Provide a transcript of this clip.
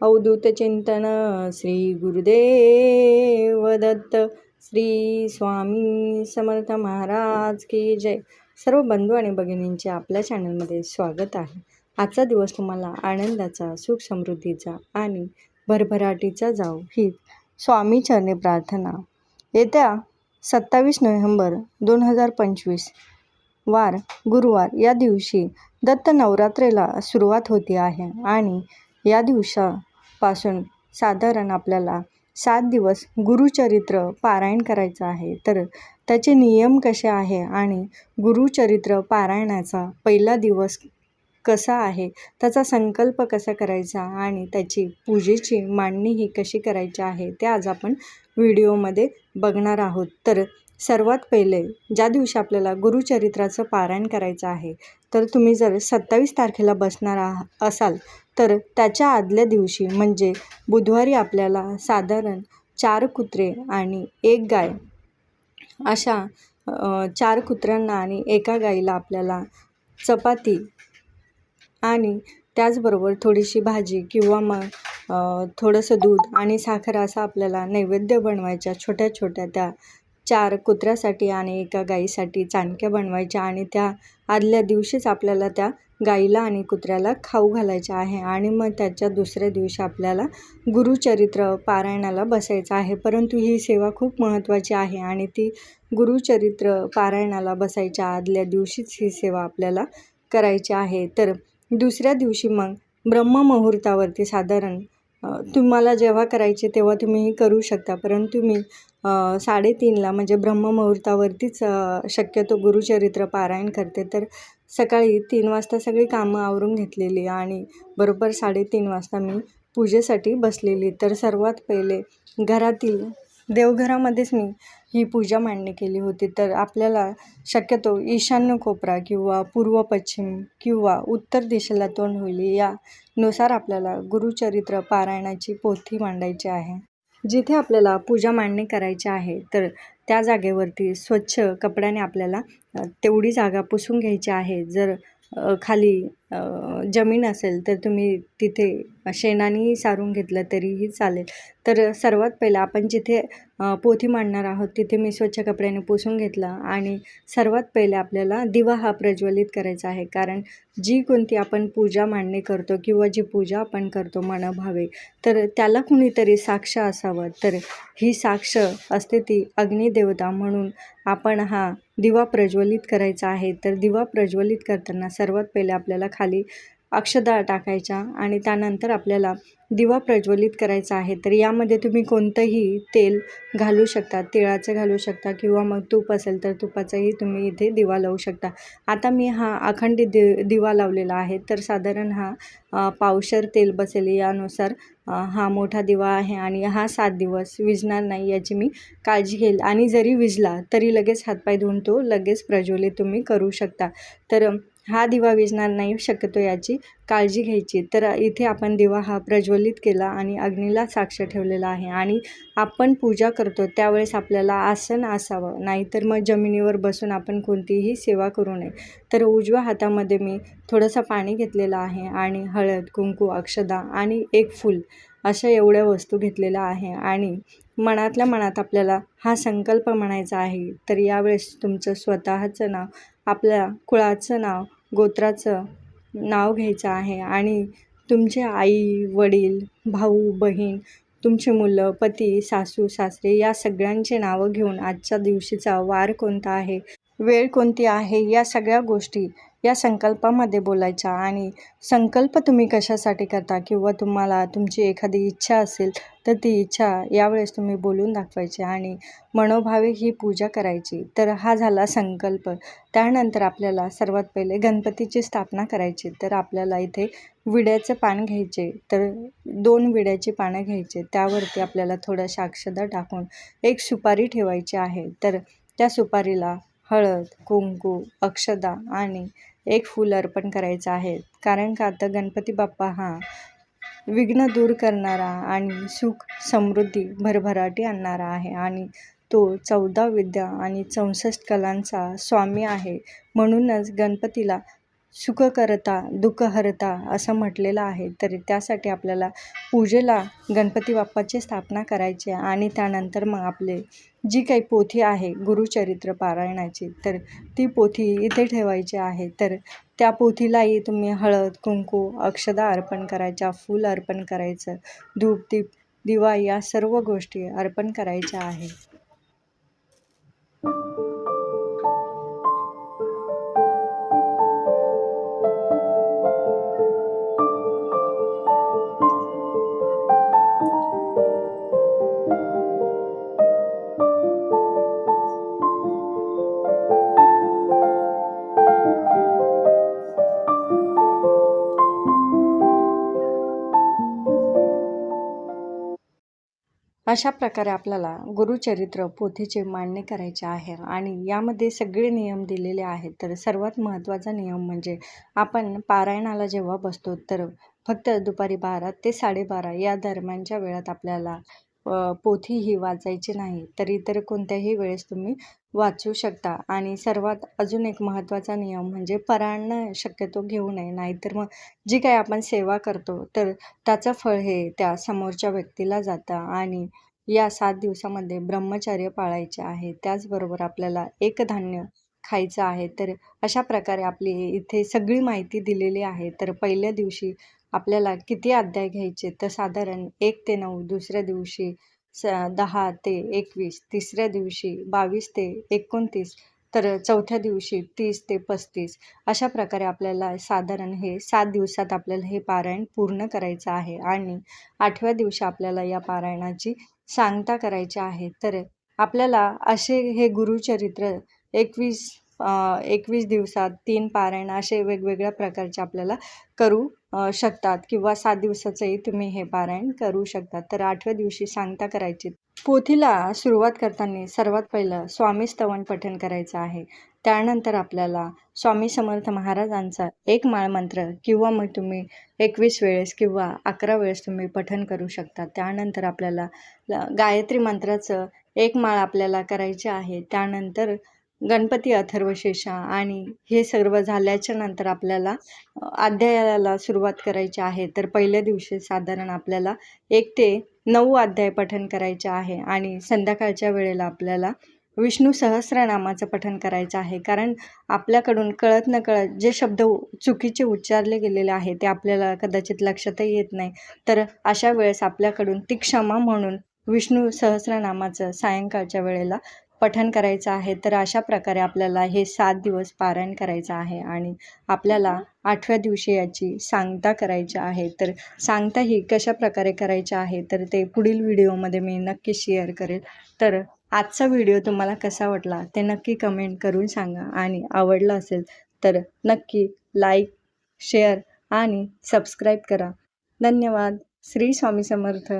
अवधूत चिंतन श्री गुरुदेव दत्त श्री स्वामी समर्थ महाराज की जय सर्व बंधू आणि भगिनींचे आपल्या चॅनलमध्ये स्वागत आहे. आजचा दिवस तुम्हाला आनंदाचा सुख समृद्धीचा आणि भरभराटीचा जाऊ. ही स्वामी चरणी प्रार्थना. येत्या सत्तावीस नोव्हेंबर दोन हजार पंचवीस वार गुरुवार या दिवशी दत्त नवरात्रेला सुरुवात होती आहे आणि या दिवसापासून साधारण आपल्याला सात दिवस गुरुचरित्र पारायण करायचं आहे. तर त्याचे नियम कसे आहे आणि गुरुचरित्र पारायणाचा पहिला दिवस कसा आहे त्याचा संकल्प कसा करायचा आणि त्याची पूजेची मांडणी ही कशी करायची आहे ते आज आपण व्हिडिओमध्ये बघणार आहोत. तर सर्वात पहिले ज्या दिवशी आपल्याला गुरुचरित्राचं पारायण करायचं आहे तर तुम्ही जर सत्तावीस तारखेला बसणार आहा असाल तर त्याच्या आदल्या दिवशी म्हणजे बुधवारी आपल्याला साधारण चार कुत्रे आणि एक गाय अशा चार कुत्र्यांना आणि एका गाईला आपल्याला चपाती आणि त्याचबरोबर थोडीशी भाजी किंवा मग थोडंसं दूध आणि साखर असा आपल्याला नैवेद्य बनवायच्या छोट्या छोट्या त्या चार कुत्र्यासाठी आणि एका गाईसाठी चाणक्या बनवायच्या आणि त्या आदल्या दिवशीच आपल्याला त्या गाईला आणि कुत्र्याला खाऊ घालायच्या आहे आणि मग त्याच्या दुसऱ्या दिवशी आपल्याला गुरुचरित्र पारायणाला बसायचं आहे. परंतु ही सेवा खूप महत्त्वाची आहे आणि ती गुरुचरित्र पारायणाला बसायच्या आदल्या दिवशीच ही सेवा आपल्याला करायची आहे. तर दुसऱ्या दिवशी मग ब्रह्ममुहूर्तावरती साधारण तुम्हाला जेव्हा करायचे तेव्हा तुम्ही करू शकता. परंतु मी साडेतीनला म्हणजे ब्रह्ममुहूर्तावरतीच शक्यतो गुरुचरित्र पारायण करते. तर सकाळी तीन वाजता सगळी कामं आवरून घेतलेली आणि बरोबर साडेतीन वाजता मी पूजेसाठी बसलेली. तर सर्वात पहिले घरातील देवघरामध्येच मी ही पूजा मांडणी केली होती. तर आपल्याला शक्यतो ईशान्य कोपरा किंवा पूर्व पश्चिम किंवा उत्तर दिशेला तोंड होईल यानुसार आपल्याला गुरुचरित्र पारायणाची पोथी मांडायची आहे. जिथे आपल्याला पूजा मांडणी करायची आहे तर त्या जागेवरती स्वच्छ कपड्याने आपल्याला तेवढी जागा पुसून घ्यायची आहे. जर खाली जमीन असेल तर तुम्ही तिथे शेणानेही सारून घेतलं तरीही चालेल. तर सर्वात पहिलं आपण जिथे पोथी मांडणार आहोत तिथे मी स्वच्छ कपड्याने पुसून घेतलं आणि सर्वात पहिले आपल्याला दिवा हा प्रज्वलित करायचा आहे. कारण जी कोणती आपण पूजा मांडणी करतो किंवा जी पूजा आपण करतो मनभावे तर त्याला कुणीतरी साक्ष असावं. तर ही साक्ष असते ती अग्निदेवता म्हणून आपण हा दिवा प्रज्वलित करायचा आहे. तर दिवा प्रज्वलित करताना सर्वात पहिले आपल्याला खाली अक्षदा टाकायच्या आणि त्यानंतर आपल्याला दिवा प्रज्वलित करायचा आहे. तर यामध्ये तुम्ही कोणतंही तेल घालू शकता तिळाचं घालू शकता किंवा मग तूप असेल तर तुपाचाही तुम्ही इथे दिवा लावू शकता. आता मी हा अखंडित दि दिवा लावलेला आहे. तर साधारण हा पावशर तेल बसेल यानुसार हा मोठा दिवा आहे आणि हा सात दिवस विजणार नाही याची मी काळजी घेईल. आणि जरी विजला तरी लगेच हातपाय धुवून तो लगेच प्रज्वलित तुम्ही करू शकता. तर हा दिवा विजणार नाही शक्यतो याची काळजी घ्यायची. तर इथे आपण दिवा हा प्रज्वलित केला आणि अग्नीला साक्ष ठेवलेला आहे आणि आपण पूजा करतो त्यावेळेस आपल्याला आसन असावं. नाहीतर मग जमिनीवर बसून आपण कोणतीही सेवा करू नये. तर उजव्या हातामध्ये मी थोडंसं पाणी घेतलेलं आहे आणि हळद कुंकू अक्षदा आणि एक फूल अशा एवढ्या वस्तू घेतलेल्या आहे आणि मनातल्या मनात आपल्याला हा संकल्प म्हणायचा आहे. तर यावेळेस तुमचं स्वतःचं नाव आपल्या कुळाचं नाव गोत्राचं नाव घ्यायचं आहे. आणि तुमचे आई वडील भाऊ बहीण तुमची मुलं पती सासू सासरे या सगळ्यांचे नावं घेऊन आजच्या दिवशीचा वार कोणता आहे? वेळ कोणती आहे या सगळ्या गोष्टी या संकल्पामध्ये बोलायच्या. आणि संकल्प तुम्ही कशासाठी करता किंवा तुम्हाला तुमची एखादी इच्छा असेल तर ती इच्छा यावेळेस तुम्ही बोलून दाखवायची आणि मनोभावे ही पूजा करायची. तर हा झाला संकल्प. त्यानंतर आपल्याला सर्वात पहिले गणपतीची स्थापना करायची. तर आपल्याला इथे विड्याचं पान घ्यायचे. तर दोन विड्याची पानं घ्यायचे. त्यावरती आपल्याला थोडं साक्षदा टाकून एक सुपारी ठेवायची आहे. तर त्या सुपारीला हळद कुंकू अक्षदा आणि एक फूल अर्पण करायचं आहे. कारण का आता गणपती बाप्पा हा विघ्न दूर करणारा आणि सुख समृद्धी भरभराटी आणणारा आहे आणि तो चौदा विद्या आणि चौसष्ट कलांचा स्वामी आहे. म्हणूनच गणपतीला सुख करता दुःख हरता असं म्हटलेलं आहे. तर त्यासाठी आपल्याला पूजेला गणपती बाप्पाची स्थापना करायची आहे आणि त्यानंतर मग आपले जी काही पोथी आहे गुरुचरित्र पारायणाची तर ती पोथी इथे ठेवायची आहे. तर त्या पोथीलाही तुम्ही हळद कुंकू अक्षदा अर्पण करायच्या फूल अर्पण करायचं धूप दीप दिवा या सर्व गोष्टी अर्पण करायच्या आहे. अशा प्रकारे आपल्याला गुरुचरित्र पोथीचे मांडणी करायचे आहे आणि यामध्ये सगळे नियम दिलेले आहेत. तर सर्वात महत्त्वाचा नियम म्हणजे आपण पारायणाला जेव्हा बसतो तर फक्त दुपारी बारा ते साडेबारा या दरम्यानच्या वेळात आपल्याला पोथी ही वाचायची नाही तर इतर कोणत्याही वेळेस तुम्ही वाचू शकता. आणि सर्वात अजून एक महत्त्वाचा नियम म्हणजे परायण शक्यतो घेऊ नये नाहीतर मग जी काही आपण सेवा करतो तर त्याचं फळ हे त्या समोरच्या व्यक्तीला जातं. आणि या सात दिवसामध्ये ब्रह्मचर्य पाळायचे आहे त्याचबरोबर आपल्याला एक धान्य खायचं आहे तर अशा प्रकारे आपली इथे सगळी माहिती दिलेली आहे. तर पहिल्या दिवशी आपल्याला किती अध्याय घ्यायचे? तर साधारण एक ते नऊ दुसऱ्या दिवशी स दहा ते एकवीस तिसऱ्या दिवशी बावीस ते एकोणतीस तर चौथ्या दिवशी तीस ते पस्तीस. अशा प्रकारे आपल्याला साधारण हे सात दिवसात आपल्याला हे पारायण पूर्ण करायचं आहे आणि आठव्या दिवशी आपल्याला या पारायणाची सांगता करायची आहे. तर आपल्याला असे हे गुरुचरित्र एकवीस एकवीस दिवसात तीन पारायण असे वेगवेगळ्या प्रकारचे आपल्याला करू शकतात किंवा सात दिवसाचंही तुम्ही हे पारायण करू शकतात. तर आठव्या दिवशी सांगता करायची. पोथीला सुरुवात करताना सर्वात पहिलं स्वामी स्तवन पठण करायचं आहे. त्यानंतर आपल्याला स्वामी समर्थ महाराजांचा एक माळ मंत्र किंवा मग तुम्ही एकवीस वेळेस किंवा अकरा वेळेस तुम्ही पठण करू शकता. त्यानंतर आपल्याला गायत्री मंत्राचं एक माळ आपल्याला करायची आहे. त्यानंतर गणपती अथर्वशेषा आणि हे सर्व झाल्याच्यानंतर आपल्याला अध्यायाला सुरुवात करायची आहे. तर पहिल्या दिवशी साधारण आपल्याला एक ते नऊ अध्याय पठण करायचे आहे आणि संध्याकाळच्या वेळेला आपल्याला विष्णू सहस्रनामाचं पठण करायचं आहे. कारण आपल्याकडून कळत न कळत जे शब्द चुकीचे उच्चारले गेलेले आहे ते आपल्याला कदाचित लक्षातही येत नाही. तर अशा वेळेस आपल्याकडून ती क्षमा म्हणून विष्णू सहस्रनामाचं सायंकाळच्या वेळेला पठण करायचं आहे तर अशा प्रकारे आपल्याला हे सात दिवस पारायण करायचं आहे आणि आपल्याला आठव्या दिवशी याची सांगता करायची आहे. तर सांगता ही कशा प्रकारे करायची आहे तर ते पुढील व्हिडिओमध्ये मी नक्की शेअर करेल. तर आजचा व्हिडिओ तुम्हाला कसा वाटला ते नक्की कमेंट करून सांगा आणि आवडला असेल तर नक्की लाईक शेअर आणि सबस्क्राईब करा. धन्यवाद. श्री स्वामी समर्थ.